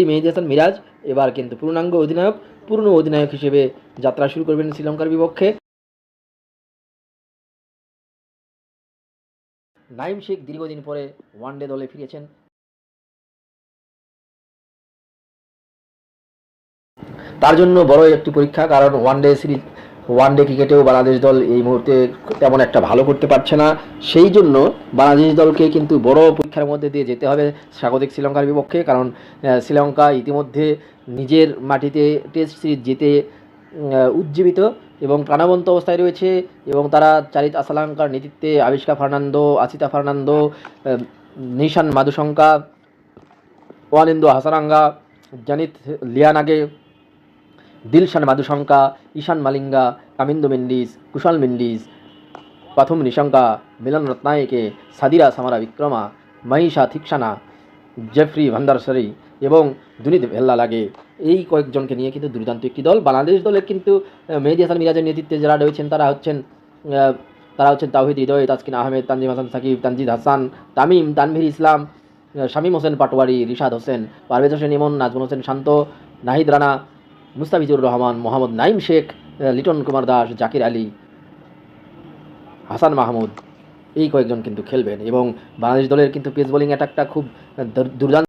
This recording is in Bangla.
এই মেহেদি হাসান মিরাজ, এবার কিন্তু পূর্ণাঙ্গ অধিনায়ক, পূর্ণ অধিনায়ক হিসেবে যাত্রা শুরু করবেন শ্রীলঙ্কার বিপক্ষে। নাইম শেখ দীর্ঘদিন পরে ওয়ানডে দলে ফিরেছেন। তার জন্য বড় একটি পরীক্ষা, কারণ one day series one day ক্রিকেটেও Bangladesh দল এই মুহূর্তে তেমন একটা ভালো করতে পারছে না। সেই জন্য বাংলাদেশ দলকে কিন্তু বড় পরীক্ষার মধ্যে দিয়ে যেতে হবে স্বাগতিক শ্রীলঙ্কার বিপক্ষে, কারণ শ্রীলঙ্কা ইতিমধ্যে নিজের মাটিতে টেস্ট সিরিজ জিতে উজ্জীবিত এবং প্রাণবন্ত অবস্থায় রয়েছে এবং তারা চারিত আসালাঙ্কার নেতৃত্বে আবিষ্কা ফার্নান্দো, আসিতা ফার্নান্দো নিশান মাদুশঙ্কা, ওয়ানেন্দু হাসারাঙ্গা, জানিত লিয়ানাগে দিলশান মাদুশঙ্কা ঈশান মালিঙ্গা, কামিন্দু মেন্ডিস, কুশাল মেন্ডিস প্রথম নিশঙ্কা, মিলন রত্নায়কে, সাদিরা সামারা বিক্রমা, মহিষা থিকসানা, জেফরি ভান্ডারসরি এবং দুনিত ভেল্লা লাগে। এই কয়েকজনকে নিয়ে কিন্তু দুর্দান্ত একটি দল। বাংলাদেশ দলের কিন্তু মেহেদি হাসান মিরাজের নেতৃত্বে যারা রয়েছেন, তারা হচ্ছেন তারা হচ্ছেন তাওহিদ হৃদয় তাসকিন আহমেদ, তানজিম হাসান সাকিব, তানজিদ হাসান, তামিম, তানভীর ইসলাম শামীম হোসেন পাটোয়ারি, রিশাদ হোসেন, পারভেজ হোসেন ইমন, নাজমুল হোসেন শান্ত, নাহিদ রানা মুস্তাফিজুর রহমান, মোহাম্মদ নাইম শেখ লিটন কুমার দাস, জাকির আলী, হাসান মাহমুদ, এই কয়েকজন কিন্তু খেলবেন এবং বাংলাদেশ দলের কিন্তু পেস বোলিং অ্যাটাকটা খুব দুর্দান্ত।